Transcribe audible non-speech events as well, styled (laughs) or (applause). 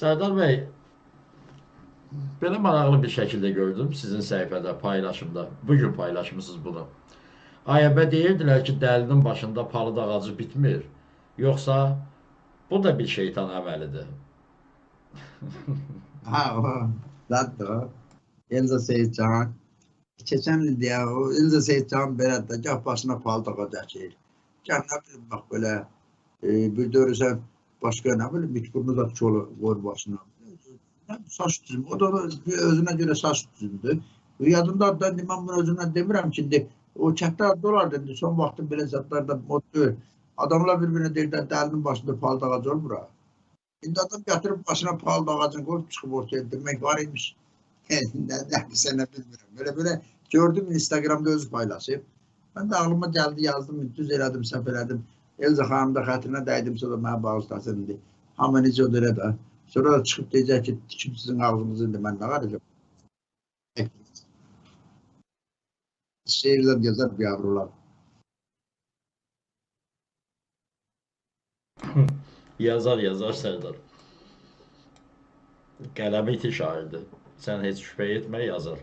Sərdar bəy, belə maraqlı bir şəkildə gördüm sizin səhifədə, paylaşımda. Bugün paylaşmısınız bunu. AYB deyirdilər ki, dəlinin başında palıd ağacı bitmir. Yoxsa bu da bir şeytan əməlidir. (laughs) Ha o. Zaten o. Elza Seyitcan. Keçen ilde ya o Elza Seyitcan Berat'ta gah başına fal takacak şey. Gah ne bileyim bak böyle e, bir görürsen başka ne bileyim hiç burnu da çolu vur başına. Saç düzümü. O da bir özüne göre saç düzümdü. Yadımda ben ben bunu özümden demirəm şimdi. O çəkdə dolar dedi. Son vaxtın belə zatlarda mod deyil. Adamlar bir-birinə deyirlər dəlinin başında fal ağacı olur bura. İndi adam götürüb başına pahalı ağacını koyup çıkıp ortaya demek var imiş. ne derse ne bilmiyorum. Böyle böyle gördüm Instagram'da özü paylaşıp. Ben de aklıma geldi yazdım, düz elədim, səhv elədim. Elza xanım da xətrinə dəydim, sonra mənə bağışlasın indi. Hamı necə o da. Sonra da çıxıb deyəcək ki, kim sizin ağzınızı indi mən nə qaracam. Şehirler yazar bir yavrular. (laughs) Yazar, yazar Sərdar. Qələmi iti şairdir. Sən heç şübhə etmə, yazar.